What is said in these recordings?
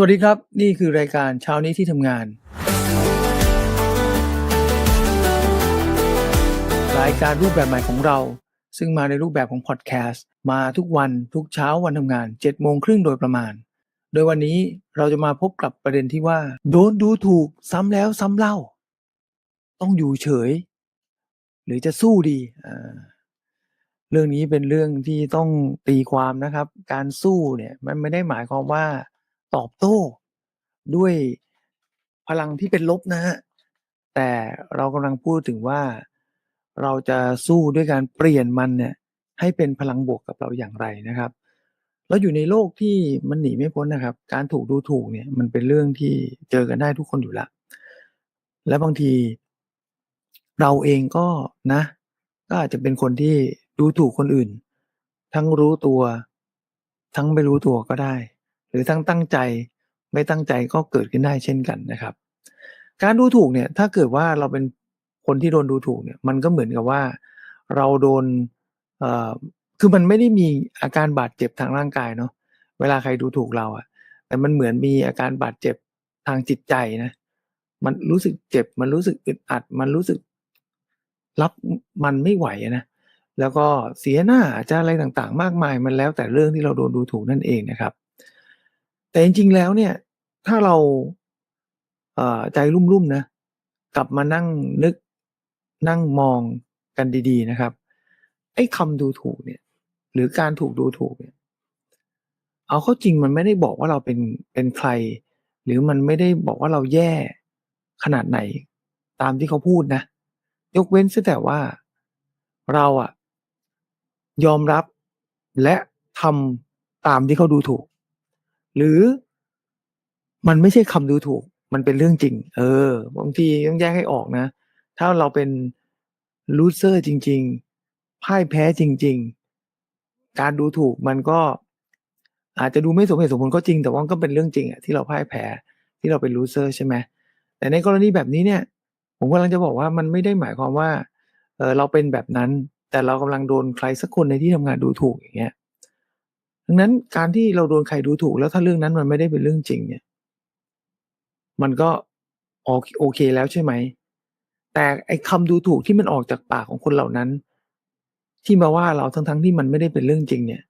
สวัสดีครับ นี่คือรายการเช้านี้ที่ทำงาน รายการรูปแบบใหม่ของเรา ซึ่งมาในรูปแบบของพอดแคสต์มาทุกวันทุกเช้าวันทำงาน7โมงครึ่งโดยประมาณ โดยวันนี้เราจะมาพบกับประเด็นที่ว่า โดนดูถูกซ้ำแล้วซ้ำเล่า ต้องอยู่เฉย หรือจะสู้ดีอ่าเรื่องนี้เป็นเรื่องที่ต้องตีความนะครับ การสู้เนี่ยมันไม่ได้หมายความว่า ตอบโต้ด้วยพลังที่เป็นลบนะฮะแต่เรากำลังพูดถึงว่าเราจะสู้ด้วยการเปลี่ยนมันเนี่ยให้เป็นพลังบวกกับเราอย่างไรนะครับแล้วอยู่ในโลกที่มันหนีไม่พ้นนะครับ การถูกดูถูกเนี่ยมันเป็นเรื่องที่เจอกันได้ทุกคนอยู่แล้วและบางที เราเองก็นะ ก็อาจจะเป็นคนที่ดูถูกคนอื่น ทั้งรู้ตัว ทั้งไม่รู้ตัวก็ได้ หรือทั้งตั้งใจไม่ตั้งใจก็เกิดขึ้นได้เช่นกันนะครับ การดูถูกเนี่ยถ้าเกิดว่าเราเป็นคนที่โดนดูถูกเนี่ยมันก็เหมือนกับว่าเราโดนเอ่อคือมันไม่ได้มีอาการบาดเจ็บทางร่างกายเนาะเวลาใครดูถูกเราอะแต่มันเหมือนมีอาการบาดเจ็บทางจิตใจนะมันรู้สึกเจ็บมันรู้สึกอึดอัด มันรู้สึกรับมันไม่ไหวนะแล้วก็เสียหน้าจะอะไรต่างๆ มากมายมันแล้วแต่เรื่องที่เราโดนดูถูกนั่นเองนะครับ แต่จริง ๆ แล้วเนี่ย ถ้าเราเอ่อใจรุ่มๆนะ กลับมานั่งนึกนั่งมองกันดี ๆ นะครับ ไอ้คำดูถูกเนี่ย หรือการถูกดูถูกเนี่ย เอาเข้าจริงมันไม่ได้บอกว่าเราเป็นเป็นใคร หรือมันไม่ได้บอกว่าเราแย่ขนาดไหน ตามที่เขาพูดนะ ยกเว้นเสียแต่ว่าเราอะยอมรับและทำตามที่เขาดูถูก หรือมันไม่ใช่คำดูถูก มันเป็นเรื่องจริง เออ บางทีต้องแยกให้ออกนะ ถ้าเราเป็น loser จริง ๆ พ่ายแพ้จริง ๆ การดูถูกมันก็ อาจจะดูไม่สมเหตุสมผลก็จริง แต่ว่าก็เป็นเรื่องจริงอะที่เราพ่ายแพ้ที่เราเป็น loser ใช่ไหมแต่ในกรณีแบบนี้เนี่ย ผมกำลังจะบอกว่ามันไม่ได้หมายความว่าเออเราเป็นแบบนั้น แต่เรากำลังโดนใครสักคนในที่ทำงานดูถูกอย่างเงี้ย ดังนั้นการที่เราโดนใครดูถูก แล้วถ้าเรื่องนั้นมันไม่ได้เป็นเรื่องจริงเนี่ย มันก็โอเคแล้วใช่ไหม แต่ไอ้คำดูถูกที่มันออกจากปากของคนเหล่านั้น ที่มาว่าเราทั้งๆที่มันไม่ได้เป็นเรื่องจริง เนี่ย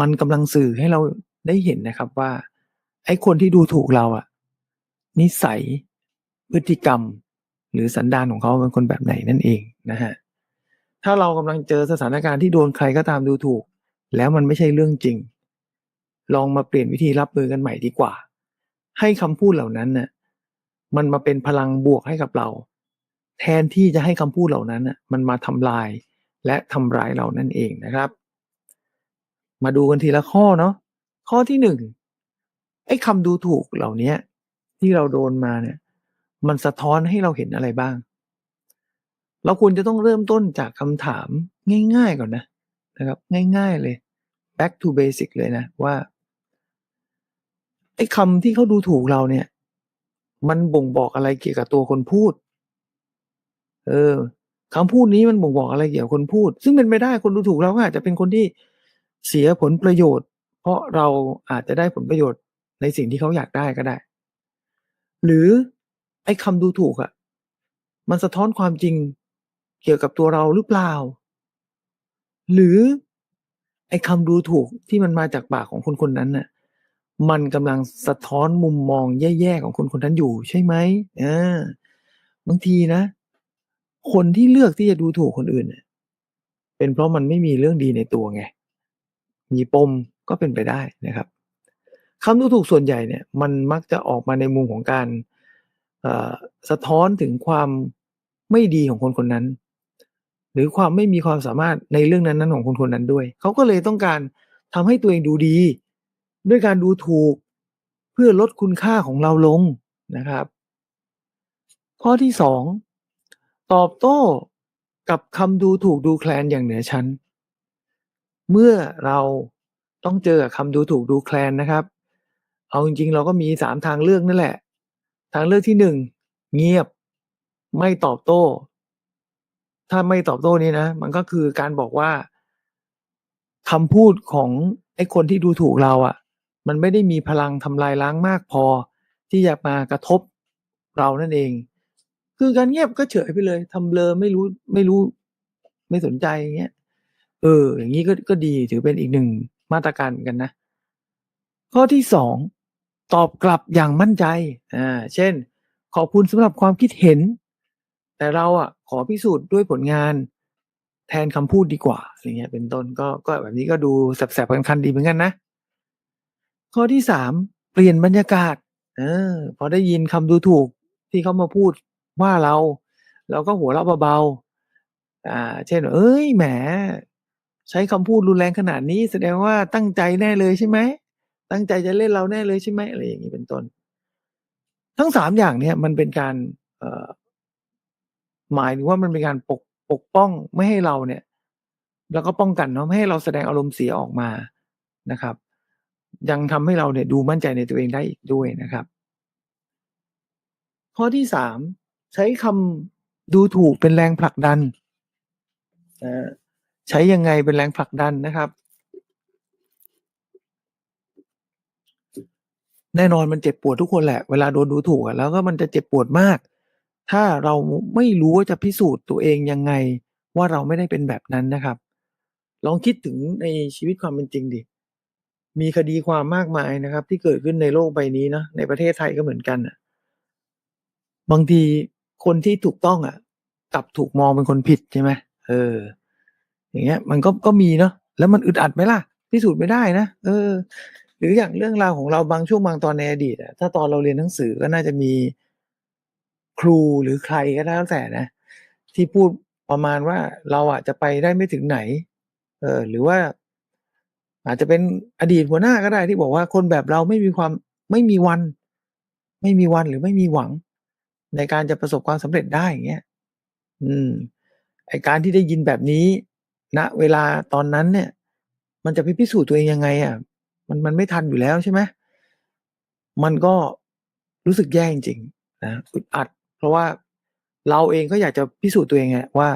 มันกำลังสื่อให้เราได้เห็นนะครับว่า ไอ้คนที่ดูถูกเราอะนิสัยพฤติกรรม หรือสันดานของเขาเป็นคนแบบไหนนั่นเองนะครับถ้าเรากำลังเจอสถานการณ์ที่โดนใครก็ตามดูถูก แล้วมันไม่ใช่เรื่องจริง ลองมาเปลี่ยนวิธีรับมือกันใหม่ดีกว่า ให้คำพูดเหล่านั้นน่ะมันมาเป็นพลังบวกให้กับเรา แทนที่จะให้คำพูดเหล่านั้นน่ะมันมาทำลายและทำร้ายเรานั่นเองนะครับ มาดูกันทีละข้อเนาะข้อที่1ไอ้คำดูถูกเหล่านี้ที่เราโดนมาเนี่ย มันสะท้อนให้เราเห็นอะไรบ้าง เราควรจะต้องเริ่มต้นจากคำถามง่าย ๆ ก่อนนะ นะครับง่ายๆเลย back to basic เลยนะว่าไอ้คำที่เขาดูถูกเราเนี่ย มันบ่งบอกอะไรเกี่ยวกับตัวคนพูด เออคำพูดนี้มันบ่งบอกอะไรเกี่ยวกับคนพูด ซึ่งเป็นไปได้คนดูถูกเราก็อาจจะเป็นคนที่เสียผลประโยชน์ เพราะเราอาจจะได้ผลประโยชน์ในสิ่งที่เขาอยากได้ก็ได้ หรือไอ้คำดูถูกอะมันสะท้อนความจริงเกี่ยวกับตัวเราหรือเปล่า หรือไอ้คำดูถูกที่มันมาจากปากของคนคนนั้นน่ะมันกำลังสะท้อนมุมมองแย่ๆของคนคนนั้นอยู่ใช่ไหมเออบางทีนะ คนที่เลือกที่จะดูถูกคนอื่นเป็นเพราะมันไม่มีเรื่องดีในตัวไง มีปมก็เป็นไปได้นะครับคำดูถูกส่วนใหญ่เนี่ย มันมักจะออกมาในมุมของการสะท้อนถึงความไม่ดีของคนคนนั้น หรือความไม่มีความสามารถในเรื่องนั้นๆของคนคนนั้นด้วย เขาก็เลยต้องการทำให้ตัวเองดูดี ด้วยการดูถูกเพื่อลดคุณค่าของเราลงนะครับ ข้อที่2ตอบโต้กับคำดูถูกดูแคลนอย่างเหนือชั้น เมื่อเราต้องเจอกับคำดูถูกดูแคลนนะครับ เอาจริงๆ เราก็มี3ทางเลือกนั่นแหละ ทางเลือกที่1เงียบ ไม่ตอบโต้ ถ้าไม่ตอบโต้นี่นะ มันก็คือการบอกว่าคำพูดของไอ้คนที่ดูถูกเราอะมันไม่ได้มีพลังทำลายล้างมากพอ ที่จะมากระทบเรานั่นเอง คือการเงียบก็เฉยไปเลยทำเลอไม่รู้ไม่รู้ ไม่สนใจอย่างเงี้ยเออ อย่างนี้ก็ก็ดีถือเป็นอีกหนึ่งมาตรการเหมือนกันนะ ข้อที่สองตอบกลับอย่างมั่นใจอ่าเช่น ขอบคุณสำหรับความคิดเห็น แต่เราอะ ขอพิสูจน์ด้วยผลงานแทนคำพูดดีกว่าอะไรเงี้ยเป็นต้นก็ก็แบบนี้ก็ดูแสบๆคันๆดีเหมือนกันนะ ข้อที่สามเปลี่ยนบรรยากาศ เออ พอได้ยินคำดูถูกที่เขามาพูดว่าเรา เราก็หัวเราะเบาๆอ่า เช่น เอ้ยแหม ใช้คำพูดรุนแรงขนาดนี้ แสดงว่าตั้งใจแน่เลยใช่ไหมตั้งใจจะเล่นเราแน่เลยใช่ไหมอะไรอย่างนี้เป็นต้น ทั้งสามอย่างเนี่ยมันเป็นการเหมายถึงว่ามันเป็นการปกปกป้องไม่ให้เราเนี่ย แล้วก็ป้องกันเนาะไม่ให้เราแสดงอารมณ์เสียออกมานะครับ ยังทำให้เราเนี่ยดูมั่นใจในตัวเองได้อีกด้วยนะครับ ข้อที่สามใช้คำดูถูกเป็นแรงผลักดันใช้ยังไงเป็นแรงผลักดันนะครับ แน่นอนมันเจ็บปวดทุกคนแหละ เวลาโดนดูถูกแล้วก็มันจะเจ็บปวดมาก ถ้าเราไม่รู้ว่าจะพิสูจน์ตัวเองยังไง ว่าเราไม่ได้เป็นแบบนั้นนะครับ ลองคิดถึงในชีวิตความเป็นจริงดิมีคดีความมากมายนะครับ ที่เกิดขึ้นในโลกใบนี้เนะในประเทศไทยก็เหมือนกันอะบางทีคนที่ถูกต้องอะกลับถูกมองเป็นคนผิดใช่ไหมเออ อย่างเงี้ย มันก็ก็มีเนาะแล้วมันอึดอัดไหมล่ะพิสูจน์ไม่ได้นะเออ หรืออย่างเรื่องราวของเราบางช่วงบางตอนในอดีตอะถ้าตอนเราเรียนหนังสือก็น่าจะมี ครูหรือใครก็แล้วแต่นะ ที่พูดประมาณว่าเราอะจะไปได้ไม่ถึงไหน เออ หรือว่า อาจจะเป็นอดีตหัวหน้าก็ได้ที่บอกว่าคนแบบเราไม่มีความไม่มีวัน ไม่มีวันหรือไม่มีหวัง ในการจะประสบความสำเร็จได้อย่างเงี้ย อืมไอการที่ได้ยินแบบนี้ณเวลาตอนนั้นเนี่ย มันจะไปพิสูจน์ตัวเองยังไงอะ มันมันไม่ทันอยู่แล้วใช่ไหมมันก็รู้สึกแย่จริงๆนะอึดอัด เพราะว่าเราเองก็อยากจะพิสูจน์ตัวเองอะว่า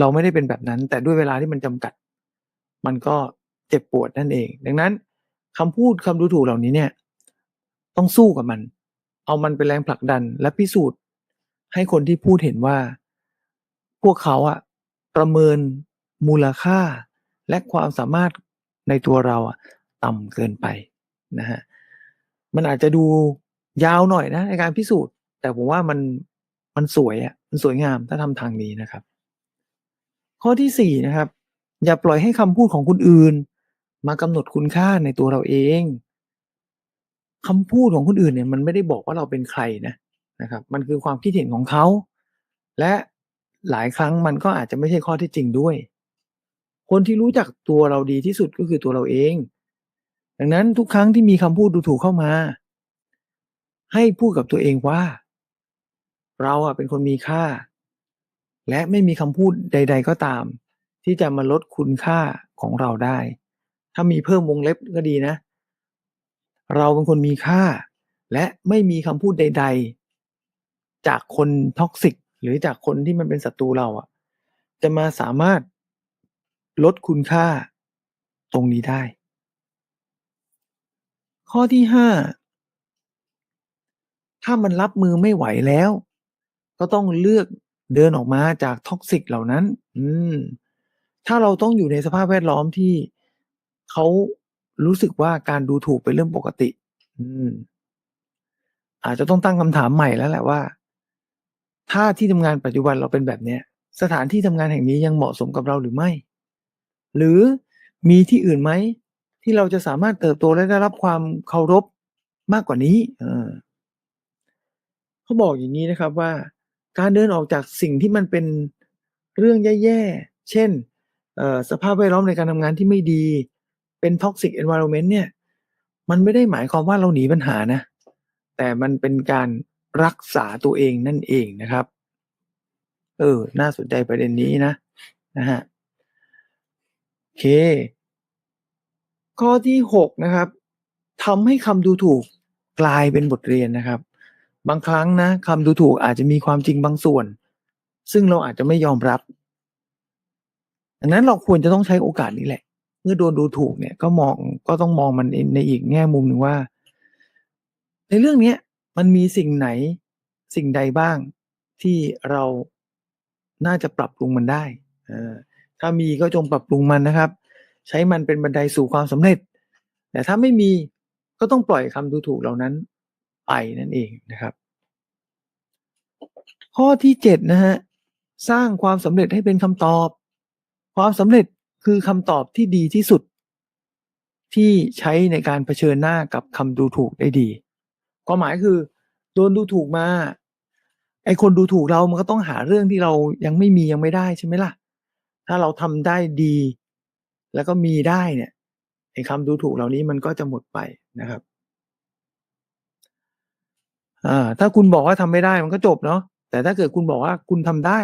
เราไม่ได้เป็นแบบนั้น แต่ด้วยเวลาที่มันจำกัด มันก็เจ็บปวดนั่นเอง ดังนั้นคำพูดคำดูถูกเหล่านี้เนี่ย ต้องสู้กับมัน เอามันเป็นแรงผลักดันและพิสูจน์ให้คนที่พูดเห็นว่า พวกเขาอะประเมินมูลค่าและความสามารถในตัวเราอะต่ำเกินไปนะฮะมันอาจจะดูยาวหน่อยนะในการพิสูจน์ แต่ผมว่ามันมันสวยอะมันสวยงามถ้าทำทางนี้นะครับ ข้อที่สี่นะครับ อย่าปล่อยให้คำพูดของคนอื่น มากำหนดคุณค่าในตัวเราเองคำพูดของคนอื่นเนี่ย มันไม่ได้บอกว่าเราเป็นใครนะนะครับ มันคือความคิดเห็นของเขา และหลายครั้งมันก็อาจจะไม่ใช่ข้อที่จริงด้วย คนที่รู้จักตัวเราดีที่สุดก็คือตัวเราเอง ดังนั้นทุกครั้งที่มีคำพูดดูถูกเข้ามา ให้พูดกับตัวเองว่า เราอะเป็นคนมีค่า และไม่มีคำพูดใด ๆ ก็ตาม ที่จะมาลดคุณค่าของเราได้ ถ้ามีเพิ่มวงเล็บก็ดีนะ เราเป็นคนมีค่า และไม่มีคำพูดใด ๆ จากคนท็อกซิกหรือจากคนที่มันเป็นศัตรูเราอะจะมาสามารถลดคุณค่าตรงนี้ได้ ข้อที่ห้าถ้ามันรับมือไม่ไหวแล้ว ก็ต้องเลือกเดินออกมาจากท็อกซิกเหล่านั้น อืม ถ้าเราต้องอยู่ในสภาพแวดล้อมที่เขารู้สึกว่าการดูถูกเป็นเรื่องปกติ อืม อาจจะต้องตั้งคำถามใหม่แล้วแหละว่า ถ้าที่ทำงานปัจจุบันเราเป็นแบบเนี้ย สถานที่ทำงานแห่งนี้ยังเหมาะสมกับเราหรือไม่ หรือมีที่อื่นไหม ที่เราจะสามารถเติบโตและได้รับความเคารพมากกว่านี้ เออเขาบอกอย่างนี้นะครับว่า การเดินออกจากสิ่งที่มันเป็นเรื่องแย่ๆ เช่นสภาพแวดล้อมในการทำงานที่ไม่ดี เป็น toxic environment เนี่ย มันไม่ได้หมายความว่าเราหนีปัญหานะ แต่มันเป็นการรักษาตัวเองนั่นเองนะครับ เออ น่าสนใจประเด็นนี้นะ นะฮะโอเค ข้อที่หกนะครับทำให้คำดูถูกกลายเป็นบทเรียนนะครับ บางครั้งนะคำดูถูกอาจจะมีความจริงบางส่วน ซึ่งเราอาจจะไม่ยอมรับดังนั้นเราควรจะต้องใช้โอกาสนี้แหละ เมื่อโดนดูถูกเนี่ยก็มองก็ต้องมองมันในในอีกแง่มุมหนึ่งว่า ในเรื่องเนี้ยมันมีสิ่งไหนสิ่งใดบ้างที่เราน่าจะปรับปรุงมันได้ถ้ามีก็จงปรับปรุงมันนะครับ ใช้มันเป็นบันไดสู่ความสำเร็จ แต่ถ้าไม่มีก็ต้องปล่อยคำดูถูกเหล่านั้น ไปนั่นเองนะครับ ข้อที่เจ็ดนะฮะสร้างความสำเร็จให้เป็นคำตอบ ความสำเร็จคือคำตอบที่ดีที่สุด ที่ใช้ในการเผชิญหน้ากับคำดูถูกได้ดีความหมายคือโดนดูถูกมาไอคนดูถูกเรามันก็ต้องหาเรื่องที่เรายังไม่มียังไม่ได้ใช่ไหมล่ะ ถ้าเราทำได้ดี แล้วก็มีได้เนี่ยไอคำดูถูกเหล่านี้มันก็จะหมดไปนะครับ อ่าถ้าคุณบอกว่าทำไม่ได้มันก็จบเนาะแต่ถ้าเกิดคุณบอกว่าคุณทำได้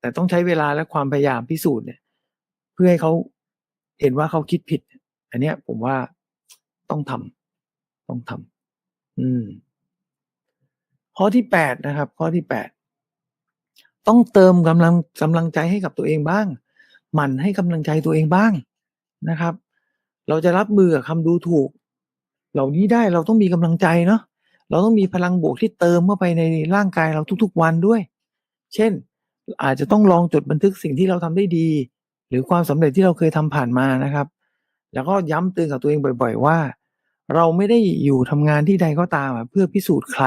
แต่ต้องใช้เวลาและความพยายามพิสูจน์เนี่ย เพื่อให้เขาเห็นว่าเขาคิดผิด อันเนี้ย ผมว่าต้องทำต้องทำอืม ข้อที่แปดนะครับ ข้อที่แปดต้องเติมกำลังกำลังใจให้กับตัวเองบ้าง หมั่นให้กำลังใจตัวเองบ้างนะครับ เราจะรับมือกับคำดูถูก เหล่านี้ได้เราต้องมีกำลังใจเนาะ เราต้องมีพลังบวกที่เติมเข้าไปในร่างกายเราทุกๆวันด้วย เช่น อาจจะต้องลองจดบันทึกสิ่งที่เราทำได้ดี หรือความสำเร็จที่เราเคยทำผ่านมานะครับ แล้วก็ย้ำเตือนกับตัวเองบ่อย ๆ ว่า เราไม่ได้อยู่ทำงานที่ใดก็ตามเพื่อพิสูจน์ใคร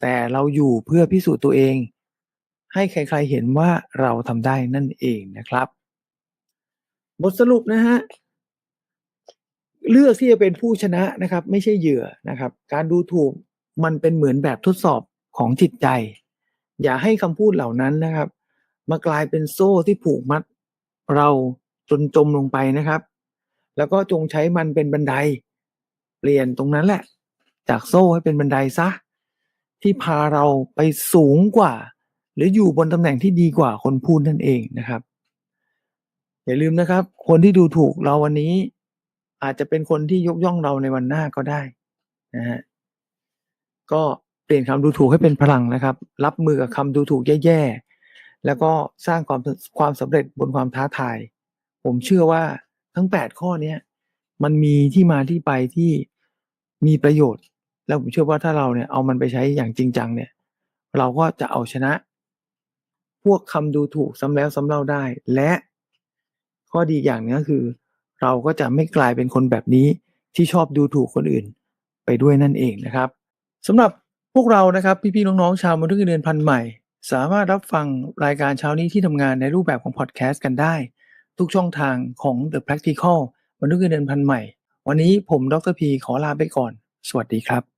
แต่เราอยู่เพื่อพิสูจน์ตัวเอง ให้ใครๆเห็นว่าเราทำได้นั่นเองนะครับ บทสรุปนะฮะ เลือกที่จะเป็นผู้ชนะนะครับ ไม่ใช่เหยื่อนะครับ การดูถูกมันเป็นเหมือนแบบทดสอบของจิตใจ อย่าให้คำพูดเหล่านั้นนะครับ มากลายเป็นโซ่ที่ผูกมัดเราจนจมลงไปนะครับ แล้วก็จงใช้มันเป็นบันได เปลี่ยนตรงนั้นแหละ จากโซ่ให้เป็นบันไดซะ ที่พาเราไปสูงกว่า หรืออยู่บนตำแหน่งที่ดีกว่าคนพูดนั่นเองนะครับ อย่าลืมนะครับ คนที่ดูถูกเราวันนี้ อาจจะเป็นคนที่ยกย่องเราในวันหน้าก็ได้นะฮะก็เปลี่ยนคำดูถูกให้เป็นพลังนะครับ รับมือกับคำดูถูกแย่ๆแล้วก็สร้างความความสำเร็จบนความท้าทาย ผมเชื่อว่าทั้งแปดข้อนี้มันมีที่มาที่ไปที่มีประโยชน์ แล้วผมเชื่อว่าถ้าเราเนี่ยเอามันไปใช้อย่างจริงจังเนี่ย เราก็จะเอาชนะ พวกคำดูถูกซ้ำแล้วซ้ำเล่าได้ และข้อดีอย่างนึงก็คือ เราก็จะไม่กลายเป็นคนแบบนี้ที่ชอบดูถูกคนอื่นไปด้วยนั่นเองนะครับสำหรับพวกเรานะครับพี่ๆน้องๆชาวมนุษย์เงินเดือนพันใหม่ สามารถรับฟังรายการเช้านี้ที่ทำงานในรูปแบบของพอดแคสต์กันได้ ทุกช่องทางของ The Practical มนุษย์เงินเดือนพันใหม่ วันนี้ผมดรพีขอลาไปก่อน สวัสดีครับ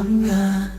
พลั